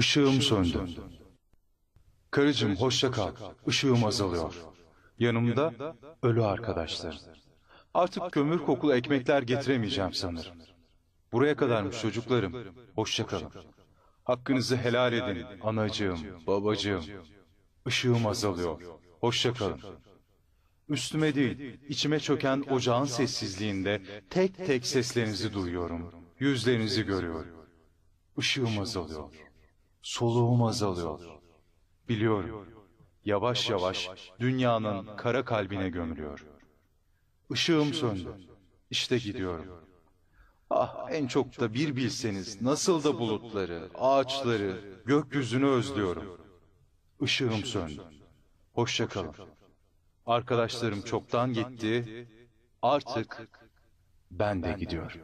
Işığım söndü. Karıcığım hoşça kal. Işığım azalıyor. Yanımda ölü arkadaşlarım. Artık kömür kokulu ekmekler getiremeyeceğim sanırım. Buraya kadarmış çocuklarım. Hoşça kalın. Hakkınızı helal edin anacığım, babacığım. Işığım azalıyor. Hoşça kalın. Üstüme değil, içime çöken ocağın sessizliğinde tek tek seslerinizi duyuyorum. Yüzlerinizi görüyorum. Işığım azalıyor. Soluğum azalıyor. Biliyorum. Yavaş yavaş dünyanın kara kalbine gömülüyor. Işığım söndü. İşte gidiyorum. Ah en çok da bir bilseniz nasıl da bulutları, ağaçları, gökyüzünü özlüyorum. Işığım söndü. Hoşça kalın. Arkadaşlarım çoktan gitti. Artık ben de gidiyorum.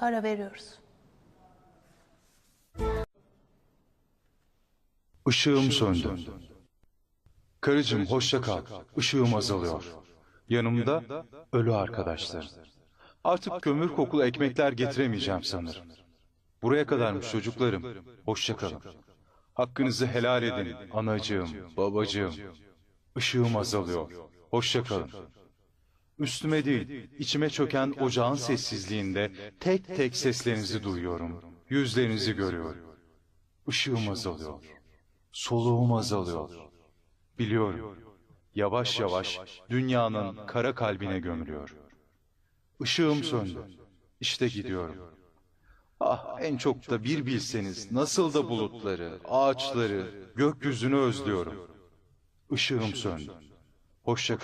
Ara veriyoruz. Işığım söndü. Karıcığım hoşça kal. Işığım azalıyor. Yanımda ölü arkadaşlarım. Artık kömür kokulu ekmekler getiremeyeceğim sanırım. Buraya kadarmış çocuklarım. Hoşça kalın. Hakkınızı helal edin anacığım, babacığım. Işığım azalıyor. Hoşça kalın. Üstüme değil, içime çöken ocağın sessizliğinde tek tek seslerinizi duyuyorum. Yüzlerinizi görüyorum. Işığım azalıyor. Soluğum azalıyor. Biliyorum. Yavaş yavaş dünyanın kara kalbine gömülüyor. Işığım söndü. İşte gidiyorum. Ah en çok da bir bilseniz nasıl da bulutları, ağaçları, gökyüzünü özlüyorum. Işığım söndü. Hoşça.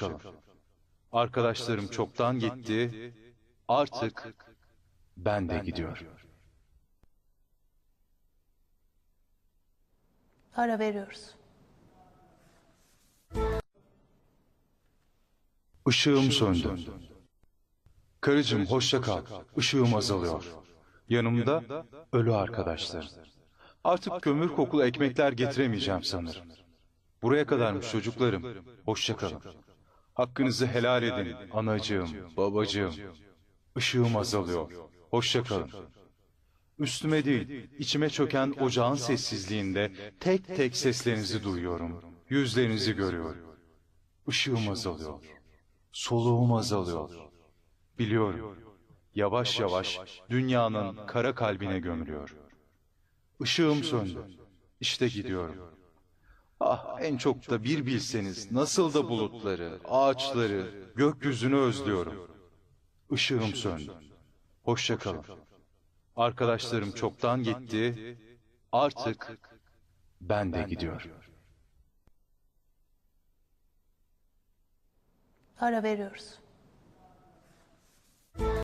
Arkadaşlarım çoktan gitti. Artık ben de gidiyorum. Ara veriyoruz. Işığım söndü. Karıcığım hoşça kal. Işığım azalıyor. Yanımda ölü arkadaşlarım. Artık kömür kokulu ekmekler getiremeyeceğim sanırım. Buraya kadarmış çocuklarım. Hoşça kalın. Hakkınızı helal edin anacığım, babacığım. Işığım azalıyor. Hoşça kalın. Üstüme değil, içime çöken ocağın sessizliğinde tek tek seslerinizi duyuyorum. Yüzlerinizi görüyorum. Işığım azalıyor. Soluğum azalıyor. Biliyorum. Yavaş yavaş dünyanın kara kalbine gömülüyor. Işığım söndü. İşte gidiyorum. Ah en çok da bir bilseniz nasıl da bulutları, ağaçları, gökyüzünü özlüyorum. Işığım söndü. Hoşça kalın. Arkadaşlarım çoktan gitti. Artık ben de gidiyorum. Ara veriyoruz.